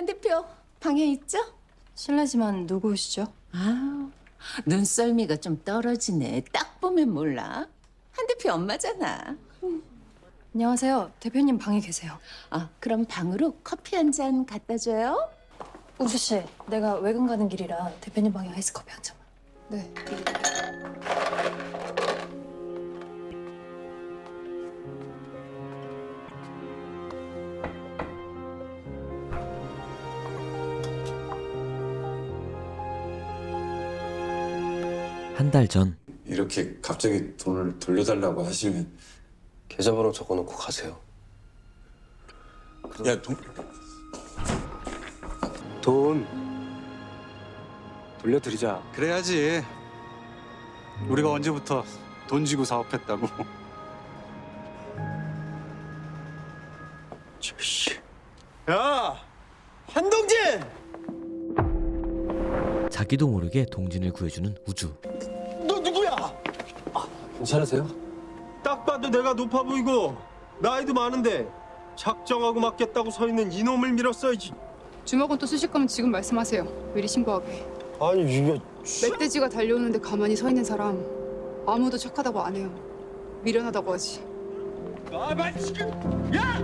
한 대표 방에 있죠? 실례지만 누구시죠? 아, 눈썰미가 좀 떨어지네. 딱 보면 몰라. 한 대표 엄마잖아. 안녕하세요. 대표님 방에 계세요. 아, 그럼 방으로 커피 한 잔 갖다 줘요. 우주 씨, 내가 외근 가는 길이라 대표님 방에 아이스 커피 한 잔만. 네. 한 달 전 이렇게 갑자기 돈을 돌려달라고 하시면 계좌번호 적어놓고 가세요. 야 돈, 돈 돌려드리자. 그래야지. 우리가 언제부터 돈 지고 사업했다고. 씨. 야, 한동진! 자기도 모르게 동진을 구해주는 우주? 괜찮으세요? 딱 봐도 내가 높아 보이고 나이도 많은데 작정하고 맞겠다고 서 있는 이놈을 밀었어야지. 주먹은 또 쓰실 거면 지금 말씀하세요. 미리 신고하게. 아니 이게 멧돼지가 달려오는데 가만히 서 있는 사람 아무도 착하다고 안 해요. 미련하다고 하지. 지금 야!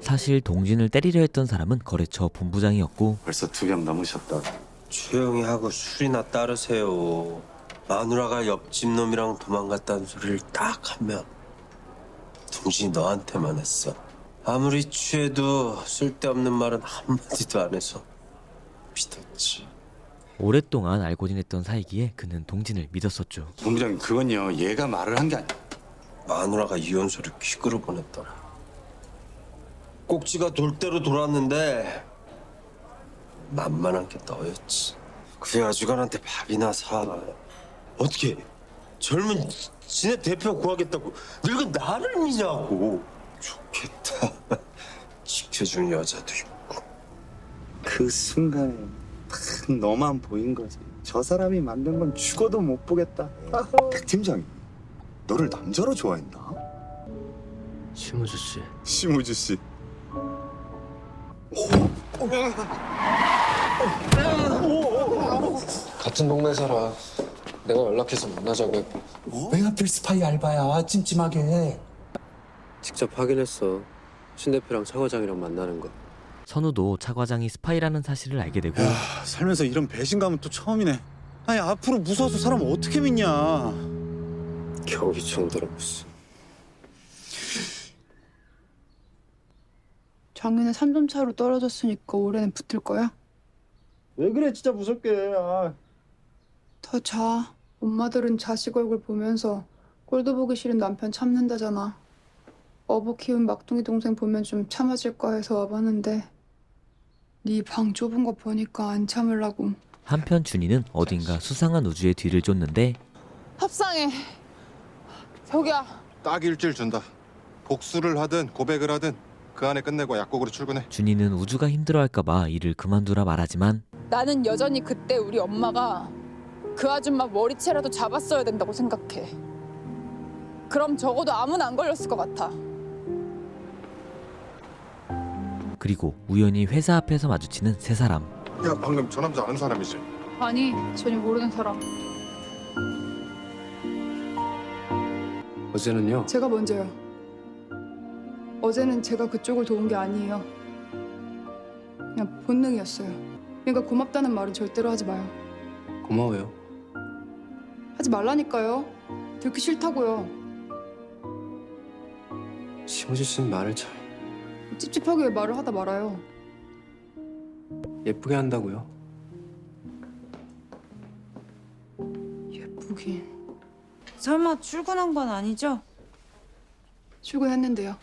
사실 동진을 때리려 했던 사람은 거래처 본부장이었고 벌써 두 병 넘으셨다. 조용히 하고 술이나 따르세요. 마누라가 옆집 놈이랑 도망갔다는 소리를 딱 하면 동진이 너한테만 했어. 아무리 취해도 쓸데없는 말은 한마디도 안 해서 믿었지. 오랫동안 알고 지냈던 사이기에 그는 동진을 믿었었죠. 본부장님 그건요 얘가 말을 한 게 아니. 마누라가 이혼서를 퀵으로 보냈더라. 꼭지가 돌 대로 돌았는데 만만한 게 너였지. 그 야주간한테 밥이나 사. 어떻게 젊은 지네 대표 구하겠다고 늙은 나를 미냐고. 좋겠다. 지켜주는 여자도 있고. 그 순간에 딱 너만 보인 거지. 저 사람이 만든 건 죽어도 못 보겠다. 백 팀장이 너를 남자로 좋아했나? 심우주 씨. 심우주 씨. 같은 동네 살아. 내가 연락해서 만나자고 했고. 왜 하필 스파이 알바야? 찜찜하게. 직접 확인했어. 신 대표랑 차 과장이랑 만나는 거. 선우도 차 과장이 스파이라는 사실을 알게 되고 야, 살면서 이런 배신감은 또 처음이네. 아니 앞으로 무서워서 사람 어떻게 믿냐? 겨우기 정도로 무슨. 작년에 3점 차로 떨어졌으니까 올해는 붙을 거야? 왜 그래 진짜 무섭게. 아. 더 자. 엄마들은 자식 얼굴 보면서 꼴도 보기 싫은 남편 참는다잖아. 어부 키운 막둥이 동생 보면 좀 참아질까 해서 와봤는데 네 방 좁은 거 보니까 안 참으려고. 한편 준이는 어딘가 수상한 우주의 뒤를 쫓는데 합상해. 저기야. 딱 일주일 준다. 복수를 하든 고백을 하든 그 안에 끝내고 약국으로 출근해. 준이는 우주가 힘들어할까봐 일을 그만두라 말하지만 나는 여전히 그때 우리 엄마가 그 아줌마 머리채라도 잡았어야 된다고 생각해. 그럼 적어도 아무나 안 걸렸을 것 같아. 그리고 우연히 회사 앞에서 마주치는 세 사람 야 방금 저 남자 아는 사람이지? 아니, 전혀 모르는 사람. 어제는요. 제가 먼저요. 어제는 제가 그쪽을 도운 게 아니에요. 그냥 본능이었어요. 그러니까 고맙다는 말은 절대로 하지 마요. 고마워요. 하지 말라니까요. 듣기 싫다고요. 심우주 씨는 말을 참 찝찝하게 말을 하다 말아요. 예쁘게 한다고요. 예쁘긴. 설마 출근한 건 아니죠? 출근했는데요.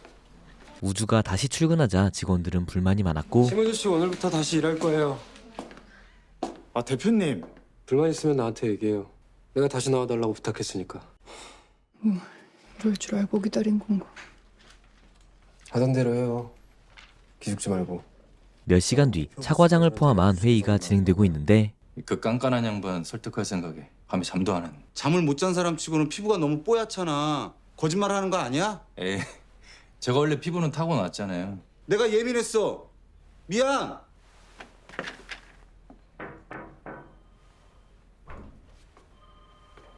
우주가 다시 출근하자 직원들은 불만이 많았고 심우주 씨 오늘부터 다시 일할 거예요. 아 대표님. 불만 있으면 나한테 얘기해요. 내가 다시 나와달라고 부탁했으니까. 이럴 줄 알고 기다린 건가. 하던 대로 해요. 기죽지 말고. 몇 시간 뒤 차 과장을 포함한 회의가 진행되고 있는데 그 깐깐한 양반 설득할 생각에 밤에 잠도 안 하는. 잠을 못 잔 사람 치고는 피부가 너무 뽀얗잖아. 거짓말 하는 거 아니야? 에이, 제가 원래 피부는 타고났잖아요. 내가 예민했어. 미안.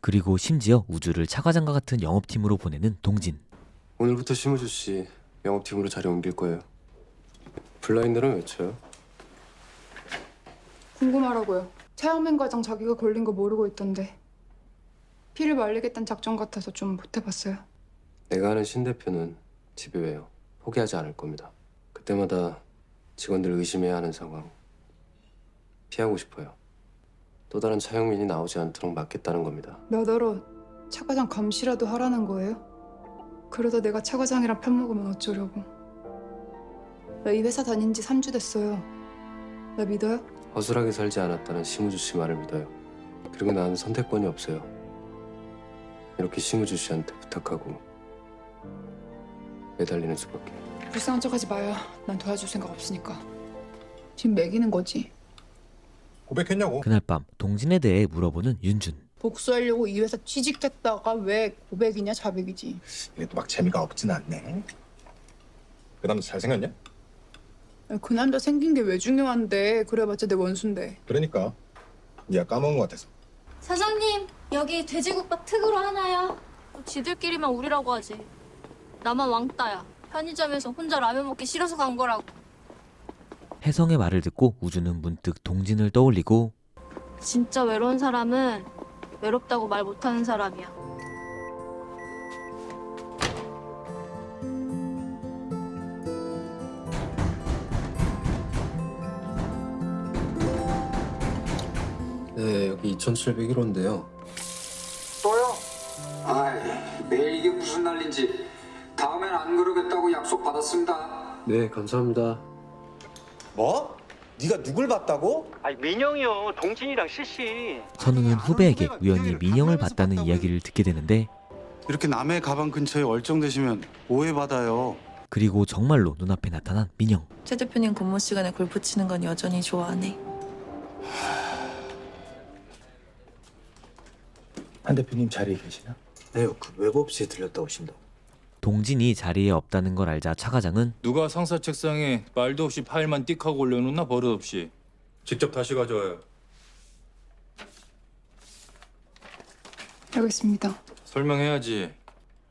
그리고 심지어 우주를 차과장과 같은 영업팀으로 보내는 동진. 오늘부터 심우주 씨 영업팀으로 자리 옮길 거예요. 블라인드는 왜 쳐요? 궁금하라고요. 차영민 과장 자기가 걸린 거 모르고 있던데. 피를 말리겠다는 작전 같아서 좀 못해봤어요. 내가 아는 신 대표는 집에 왜요? 포기하지 않을 겁니다. 그때마다 직원들 의심해야 하는 상황 피하고 싶어요. 또 다른 차영민이 나오지 않도록 막겠다는 겁니다. 몇 월로 차 과장 감시라도 하라는 거예요? 그러다 내가 차 과장이랑 편먹으면 어쩌려고. 나 이 회사 다닌 지 3주 됐어요. 나 믿어요? 허술하게 살지 않았다는 심우주 씨 말을 믿어요. 그리고 나는 선택권이 없어요. 이렇게 심우주 씨한테 부탁하고 매달리는 수밖에. 불쌍한 척하지 마요. 난 도와줄 생각 없으니까. 지금 매기는 거지. 고백했냐고. 그날 밤 동진에 대해 물어보는 윤준. 복수하려고 이 회사 취직했다가 왜 고백이냐 자백이지. 이게 또 막 재미가 없진 않네. 그 남자 잘생겼냐? 그 남자 생긴 게 왜 중요한데 그래봤자 내 원수인데. 그러니까 네가 까먹은 것 같아서. 사장님 여기 돼지국밥 특으로 하나요? 지들끼리만 우리라고 하지. 나만 왕따야. 편의점에서 혼자 라면 먹기 싫어서 간 거라고. 혜성의 말을 듣고 우주는 문득 동진을 떠올리고 진짜 외로운 사람은 외롭다고 말 못하는 사람이야. 네, 여기 2,701호인데요. 또요? 아이, 매일 이게 무슨 난리인지 다음엔 안 그러겠다고 약속 받았습니다. 네, 감사합니다. 뭐? 네가 누굴 봤다고? 아니 민영이요 동진이랑 실시 선우는 후배에게 우연히 민영을 봤다는 이야기를 듣게 되는데 이렇게 남의 가방 근처에 얼쩡대시면 오해받아요. 그리고 정말로 눈앞에 나타난 민영. 최 대표님 근무 시간에 골프 치는 건 여전히 좋아하네. 한 대표님 자리에 계시나? 네, 그 외부 없이 들렸다 오신다. 동진이 자리에 없다는 걸 알자 차 과장은 누가 상사 책상에 말도 없이 파일만 띡 하고 올려놓나 버릇없이. 직접 다시 가져와요. 알겠습니다. 설명해야지.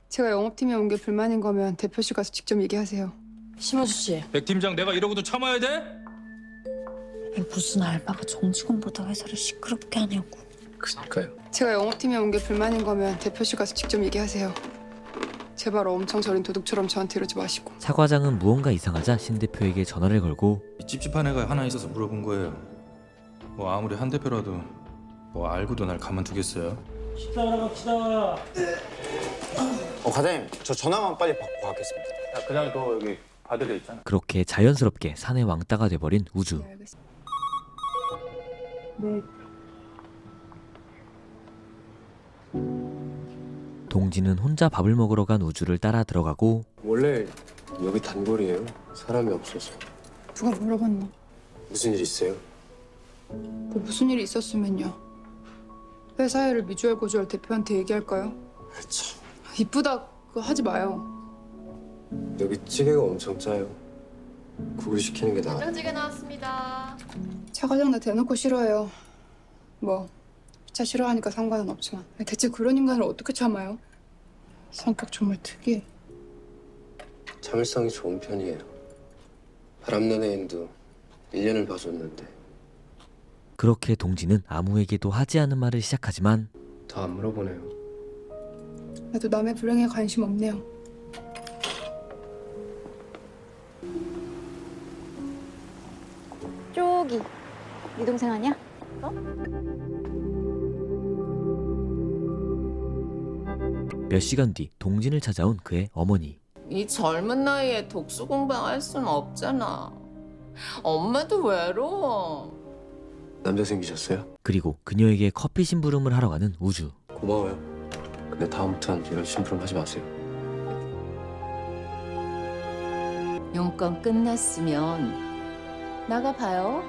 제가 영업팀에 온 게 불만인 거면 대표실 가서 직접 얘기하세요. 심호주 씨백 팀장 내가 이러고도 참아야 돼? 무슨 알바가 정직원보다 회사를 시끄럽게 하냐고. 그니까요. 제가 영업팀에 온 게 불만인 거면 대표실 가서 직접 얘기하세요. 제발 엄청 저린 도둑처럼 저한테 이러지 마시고. 차 과장은 무언가 이상하자 신 대표에게 전화를 걸고 이 찝찝한 애가 하나 있어서 물어본 거예요. 뭐 아무리 한 대표라도 뭐 알고도 날 가만두겠어요? 어 과장님 저 전화만 빨리 받고 가겠습니다. 그냥 너 여기 받으려 있잖아. 그렇게 자연스럽게 사내 왕따가 돼버린 우주. 네, 알겠습니다. 네, 동진은 혼자 밥을 먹으러 간 우주를 따라 들어가고 원래 여기 단골이에요. 사람이 없어서. 누가 물어봤나? 무슨 일 있어요? 뭐 무슨 일이 있었으면요. 회사 일을 미주알 고주알 대표한테 얘기할까요? 참, 이쁘다 그거 하지 마요. 여기 찌개가 엄청 짜요. 국을 시키는 게 나아. 된장찌개 나왔습니다. 차 과장 나 대놓고 싫어해요. 뭐 차 싫어하니까 상관은 없지만 대체 그런 인간을 어떻게 참아요? 성격 정말 특이해. 참을성이 좋은 편이에요. 바람난 애인도 1년을 봐줬는데 그렇게 동진은 아무에게도 하지 않은 말을 시작하지만 더안 물어보네요. 나도 남의 불행에 관심 없네요. 쪼기. 네 동생 아니야? 몇 시간 뒤 동진을 찾아온 그의 어머니. 이 젊은 나이에 독서 공부할 순 없잖아. 엄마도 외로워. 남자 생기셨어요? 그리고 그녀에게 커피 심부름을 하러 가는 우주. 고마워요. 근데 다음부턴 이런 심부름 하지 마세요. 용건 끝났으면 나가봐요.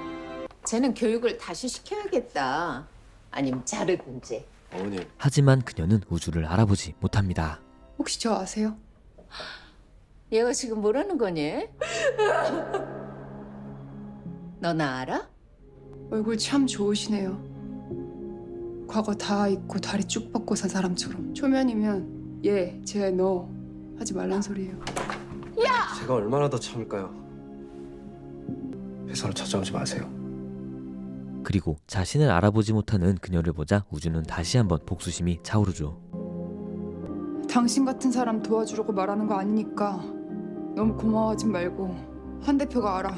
쟤는 교육을 다시 시켜야겠다. 아니면 자르든지. 어머님, 하지만 그녀는 우주를 알아보지 못합니다. 혹시 저 아세요? 얘가 지금 뭐라는 거니? 너 나 알아? 얼굴 참 좋으시네요. 과거 다 잊고 다리 쭉 뻗고 산 사람처럼. 초면이면 얘, 쟤, 너 하지 말란 소리예요. 제가 얼마나 더 참을까요? 회사로 찾아오지 마세요. 그리고 자신을 알아보지 못하는 그녀를 보자 우주는 다시 한번 복수심이 차오르죠. 당신 같은 사람 도와주려고 말하는 거 아니니까 너무 고마워하지 말고 한 대표가 알아.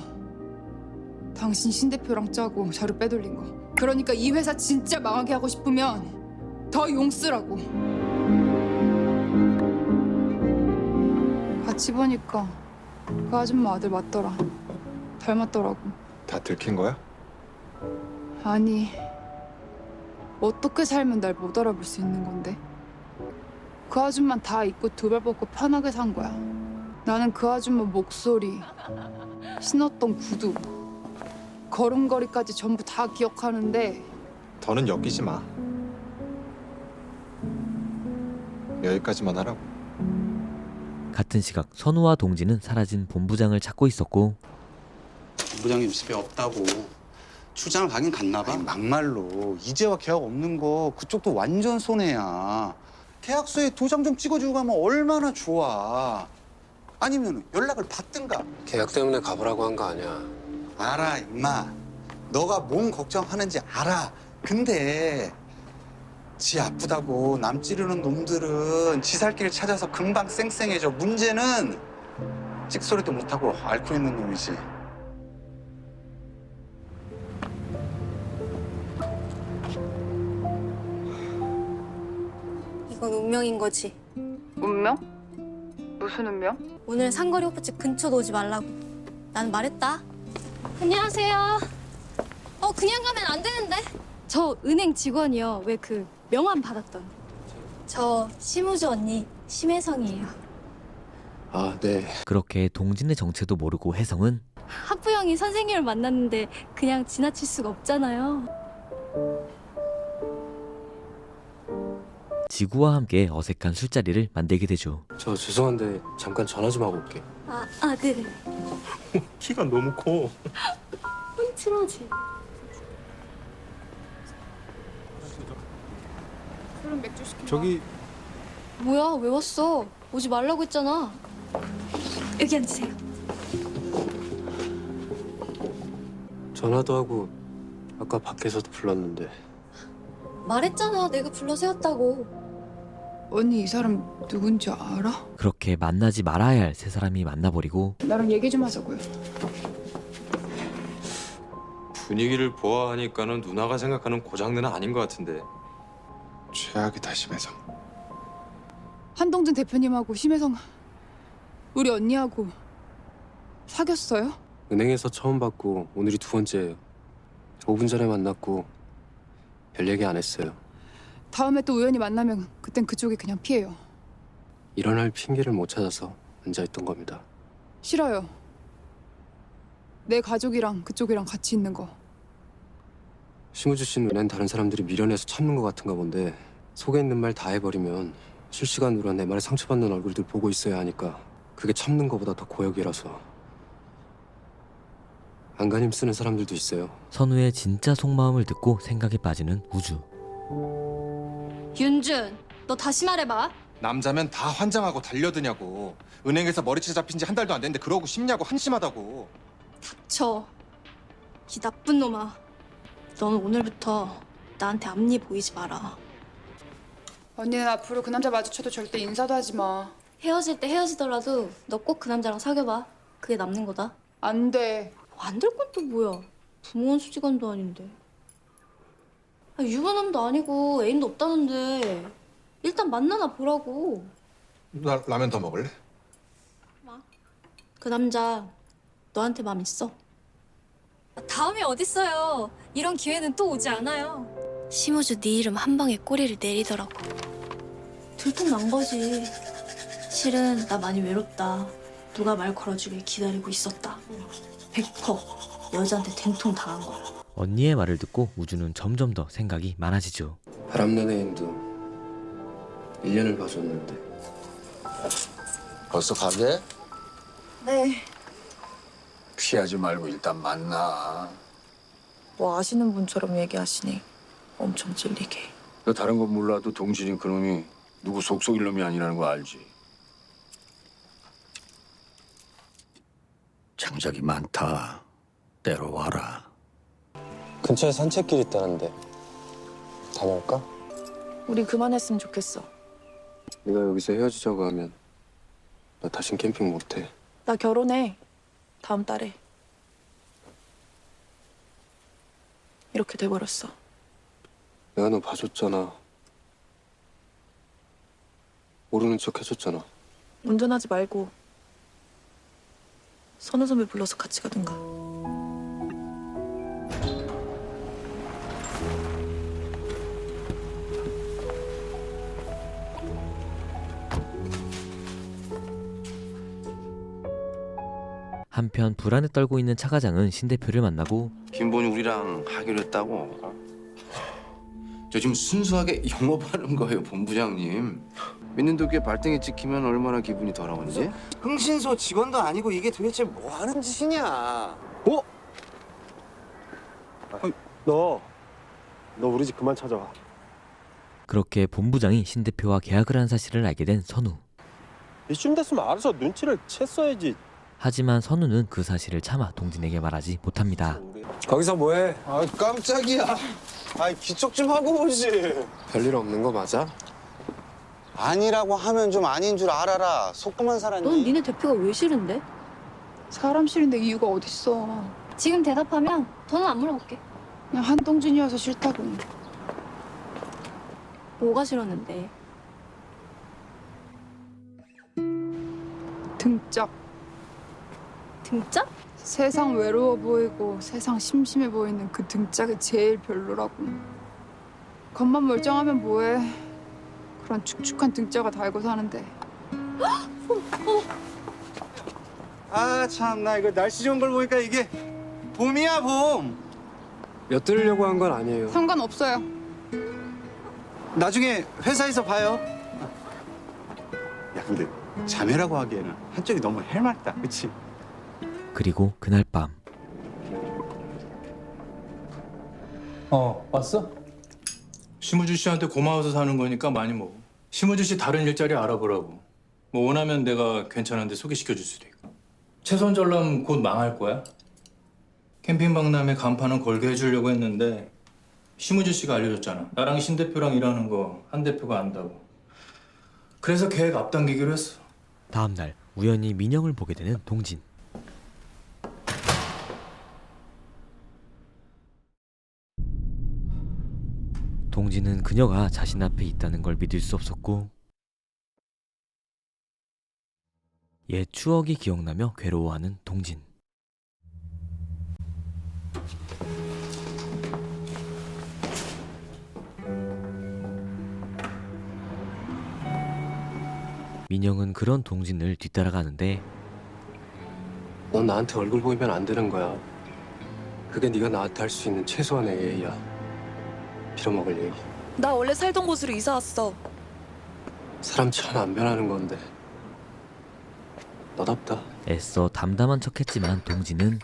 당신 신 대표랑 짜고 자료 빼돌린 거. 그러니까 이 회사 진짜 망하게 하고 싶으면 더 용 쓰라고. 같이 보니까 그 아줌마 아들 맞더라. 닮았더라고. 다 들킨 거야? 아니 어떻게 살면 날 못 알아볼 수 있는 건데? 그 아줌만 다 잊고 두 발 뻗고 편하게 산 거야. 나는 그 아줌마 목소리, 신었던 구두, 걸음걸이까지 전부 다 기억하는데 더는 엮이지 마. 여기까지만 하라고. 같은 시각 선우와 동진은 사라진 본부장을 찾고 있었고 부장님 집에 없다고 출장을 가긴 갔나 봐. 막말로 이제와 계약 없는 거 그쪽도 완전 손해야. 계약서에 도장 좀 찍어주고 가면 얼마나 좋아. 아니면 연락을 받든가. 계약 때문에 가보라고 한 거 아니야. 알아 임마. 너가 몸 걱정하는지 알아. 근데 지 아프다고 남 찌르는 놈들은 지살길 찾아서 금방 쌩쌩해져. 문제는 찍소리도 못하고 앓고 있는 놈이지. 운명인 거지. 운명? 무슨 운명? 오늘 상거리 호프집 근처도 오지 말라고. 난 말했다. 안녕하세요. 어, 그냥 가면 안 되는데. 저 은행 직원이요. 왜 그 명함 받았던. 저 심우주 언니 심혜성이에요. 아, 네. 그렇게 동진의 정체도 모르고 혜성은 학부형이 선생님을 만났는데 그냥 지나칠 수가 없잖아요. 지구와 함께 어색한 술자리를 만들게 되죠. 저 죄송한데 잠깐 전화 좀 하고 올게. 아, 아, 네네. 키가 너무 커. 훔칠하지. 술은 맥주 시켜. 저기 뭐야, 왜 왔어? 오지 말라고 했잖아. 여기 앉으세요. 전화도 하고 아까 밖에서도 불렀는데 말했잖아, 내가 불러 세웠다고. 언니 이 사람 누군지 알아? 그렇게 만나지 말아야 할 세 사람이 만나버리고 나랑 얘기 좀 하자고요. 분위기를 보아하니까는 누나가 생각하는 고장내는 아닌 것 같은데. 최악이다 심해서. 한동진 대표님하고 심혜성 우리 언니하고 사귀었어요? 은행에서 처음 봤고 오늘이 두 번째예요. 5분 전에 만났고 별 얘기 안 했어요. 다음에 또 우연히 만나면 그땐 그쪽이 그냥 피해요. 일어날 핑계를 못 찾아서 앉아있던 겁니다. 싫어요. 내 가족이랑 그쪽이랑 같이 있는 거. 심우주 씨는 은행 다른 사람들이 미련해서 참는 것 같은가 본데 속에 있는 말 다 해버리면 실시간으로 내 말에 상처받는 얼굴들 보고 있어야 하니까 그게 참는 것보다 더 고역이라서 안간힘 쓰는 사람들도 있어요. 선우의 진짜 속마음을 듣고 생각에 빠지는 우주. 윤준, 너 다시 말해봐. 남자면 다 환장하고 달려드냐고. 은행에서 머리채 잡힌 지 한 달도 안 됐는데 그러고 싶냐고 한심하다고. 저, 이 나쁜 놈아. 너는 오늘부터 나한테 앞니 보이지 마라. 언니는 앞으로 그 남자 마주쳐도 절대 인사도 하지 마. 헤어질 때 헤어지더라도 너 꼭 그 남자랑 사귀어봐. 그게 남는 거다. 안 돼. 안 될 건 또 뭐야? 부모원 수지관도 아닌데. 아, 유부남도 아니고 애인도 없다는데 일단 만나나 보라고. 나 라면 더 먹을래? 그 남자 너한테 맘 있어? 다음이 어딨어요. 이런 기회는 또 오지 않아요. 심우주 네 이름 한 방에 꼬리를 내리더라고. 들통난 거지. 실은 나 많이 외롭다. 누가 말 걸어주길 기다리고 있었다. 100% 여자한테 된통 당한 거야. 언니의 말을 듣고 우주는 점점 더 생각이 많아지죠. 바람난 애인도 1년을 봐줬는데 벌써 가게? 네. 피하지 말고 일단 만나. 뭐 아시는 분처럼 얘기하시네. 엄청 찔리게. 너 다른 건 몰라도 동진이 그놈이 누구 속속일 놈이 아니라는 거 알지? 장작이 많다. 때로 와라. 근처에 산책길 있다는데 다녀올까? 우리 그만했으면 좋겠어. 네가 여기서 헤어지자고 하면 나 다신 캠핑 못해. 나 결혼해. 다음 달에. 이렇게 돼버렸어. 내가 너 봐줬잖아. 모르는 척 해줬잖아. 운전하지 말고 선우 선배 불러서 같이 가든가. 한편 불안에 떨고 있는 차 과장은 신 대표를 만나고 김본이 우리랑 하기로 했다고. 저 지금 순수하게 영업하는 거예요, 본부장님. 믿는 도끼에 발등에 찍히면 얼마나 기분이 더러운지. 흥신소 직원도 아니고 이게 도대체 뭐 하는 짓이냐? 어? 너, 너 우리 집 그만 찾아와. 그렇게 본부장이 신 대표와 계약을 한 사실을 알게 된 선우. 이쯤 됐으면 알아서 눈치를 챘어야지. 하지만 선우는 그 사실을 차마 동진에게 말하지 못합니다. 거기서 뭐해? 아 깜짝이야. 아 기척 좀 하고 보지. 별일 없는 거 맞아? 아니라고 하면 좀 아닌 줄 알아라. 속고만 살았니? 넌 니네 대표가 왜 싫은데? 사람 싫은데 이유가 어딨어. 지금 대답하면 더는 안 물어볼게. 그냥 한동진이어서 싫다고. 뭐가 싫었는데? 등짝. 등짝? 세상 외로워 보이고 세상 심심해 보이는 그 등짝이 제일 별로라고. 겉만 멀쩡하면 뭐해. 그런 축축한 등짝을 달고 사는데. 아 참 나 이거 날씨 좋은 걸 보니까 이게 봄이야 봄. 엿들으려고 한 건 아니에요. 상관없어요. 나중에 회사에서 봐요. 야 근데 자매라고 하기에는 한쪽이 너무 헬맞다, 그렇지? 그리고 그날 밤. 어 왔어? 심우주 씨한테 고마워서 사는 거니까 많이 먹어. 심우주 씨 다른 일자리 알아보라고. 뭐 원하면 내가 괜찮은데 소개시켜 줄 수도 있고. 최선 전람 곧 망할 거야? 캠핑 박람회 간판은 걸게 해주려고 했는데 심우주 씨가 알려줬잖아. 나랑 신 대표랑 일하는 거 한 대표가 안다고. 그래서 계획 앞당기기로 했어. 다음 날 우연히 민영을 보게 되는 동진. 동진은 그녀가 자신 앞에 있다는 걸 믿을 수 없었고 옛 추억이 기억나며 괴로워하는 동진. 민영은 그런 동진을 뒤따라가는데 넌 나한테 얼굴 보이면 안 되는 거야. 그게 네가 나한테 할 수 있는 최소한의 예의야. 빌어먹을 예의. 나 원래 살던 곳으로 이사 왔어. 사람 참 안 변하는 건데. 너답다. 애써 담담한 척했지만 동진은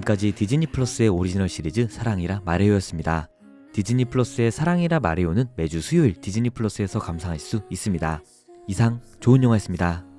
지금까지 디즈니 플러스의 오리지널 시리즈 사랑이라 마레오였습니다. 디즈니 플러스의 사랑이라 마레오는 매주 수요일 디즈니 플러스에서 감상할 수 있습니다. 이상 좋은 영화였습니다.